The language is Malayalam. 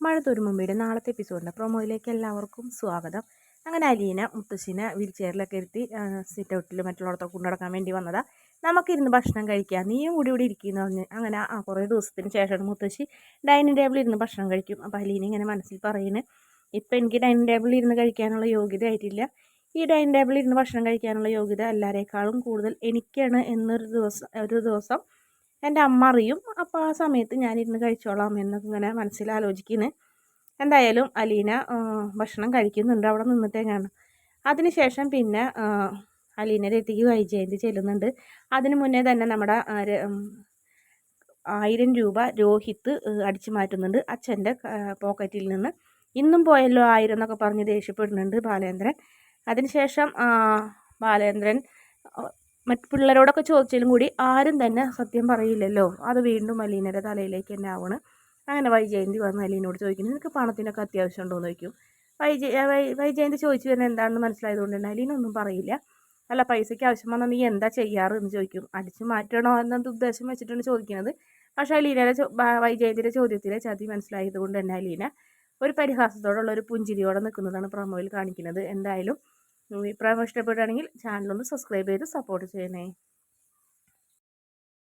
മഴ തുരുമുമ്പയുടെ നാളത്തെ എപ്പിസോഡിന്റെ പ്രൊമോയിലേക്ക് എല്ലാവർക്കും സ്വാഗതം. അങ്ങനെ അലീന മുത്തശ്ശിനെ വീൽ ചെയറിലൊക്കെ ഇരുത്തി സിറ്റ് ഔട്ടിൽ മറ്റുള്ളവർക്കൊക്കെ കൊണ്ടുനടക്കാൻ വേണ്ടി വന്നതാ. നമുക്കിരുന്ന് ഭക്ഷണം കഴിക്കാം. നീയും കൂടി ഇവിടെ ഇരിക്കുന്നു പറഞ്ഞ് അങ്ങനെ ആ കുറേ ദിവസത്തിന് ശേഷമാണ് മുത്തശ്ശി ഡൈനിങ് ടേബിളിൽ ഇരുന്ന് ഭക്ഷണം കഴിക്കും. അപ്പോൾ അലീന ഇങ്ങനെ മനസ്സിൽ പറയുന്നത് ഇപ്പം എനിക്ക് ഡൈനിങ് ടേബിളിൽ ഇരുന്ന് കഴിക്കാനുള്ള യോഗ്യത ആയിട്ടില്ല. ഈ ഡൈനിങ് ടേബിളിൽ ഇരുന്ന് ഭക്ഷണം കഴിക്കാനുള്ള യോഗ്യത എല്ലാവരേക്കാളും കൂടുതൽ എനിക്കാണ് എന്നൊരു ദിവസം ഒരു ദിവസം എന്റെ അമ്മ അറിയും. അപ്പോൾ ആ സമയത്ത് ഞാനിരുന്ന് കഴിച്ചോളാം എന്നൊക്കെ ഇങ്ങനെ മനസ്സിൽ ആലോചിക്കുന്നു എന്തായാലും അലീന ഭക്ഷണം കഴിക്കുന്നുണ്ട്. അവിടെ നിന്നിട്ടേക്കാണ് അതിനുശേഷം പിന്നെ അലീന അടുത്തേക്ക് വൈജയന്തി ചെല്ലുന്നുണ്ട്. അതിന് മുന്നേ തന്നെ നമ്മുടെ ആയിരം രൂപ രോഹിത്ത് അടിച്ചു മാറ്റുന്നുണ്ട് അച്ഛന്റെ പോക്കറ്റിൽ നിന്ന്. ഇന്നും പോയല്ലോ ആയിരം എന്നൊക്കെ പറഞ്ഞ് ദേഷ്യപ്പെടുന്നുണ്ട് ബാലേന്ദ്രൻ. അതിനുശേഷം ബാലേന്ദ്രൻ മറ്റ് പിള്ളേരോടൊക്കെ ചോദിച്ചാലും കൂടി ആരും തന്നെ സത്യം പറയില്ലല്ലോ. അത് വീണ്ടും അലീനയുടെ തലയിലേക്ക് തന്നെ ആവണ്. അങ്ങനെ വൈജയന്തി വന്ന് അലീനോട് ചോദിക്കുന്നു നിനക്ക് പണത്തിനൊക്കെ അത്യാവശ്യം ഉണ്ടോ എന്ന് ചോദിക്കും വൈജയ വൈജയന്തി ചോദിച്ചു വരുന്നത് എന്താണെന്ന് മനസ്സിലായതുകൊണ്ട് തന്നെ അലീന ഒന്നും പറയില്ല. അല്ല പൈസയ്ക്ക് ആവശ്യം വന്നാൽ നീ എന്താ ചെയ്യാറ്? എന്ന് ചോദിക്കും. അടിച്ചു മാറ്റണോ എന്നത് ഉദ്ദേശം വെച്ചിട്ടാണ് ചോദിക്കുന്നത് പക്ഷേ അലീനയുടെ വൈജയന്തിയുടെ ചോദ്യത്തിലെ ചതി മനസ്സിലായതുകൊണ്ട് തന്നെ അലീന ഒരു പരിഹാസത്തോടുള്ള ഒരു പുഞ്ചിരിയോടെ നിൽക്കുന്നതാണ് പ്രൊമോയിൽ കാണിക്കുന്നത്. എന്തായാലും അഭിപ്രായം ഇഷ്ടപ്പെടുകയാണെങ്കിൽ ചാനലൊന്ന് സബ്സ്ക്രൈബ് ചെയ്ത് സപ്പോർട്ട് ചെയ്യണേ.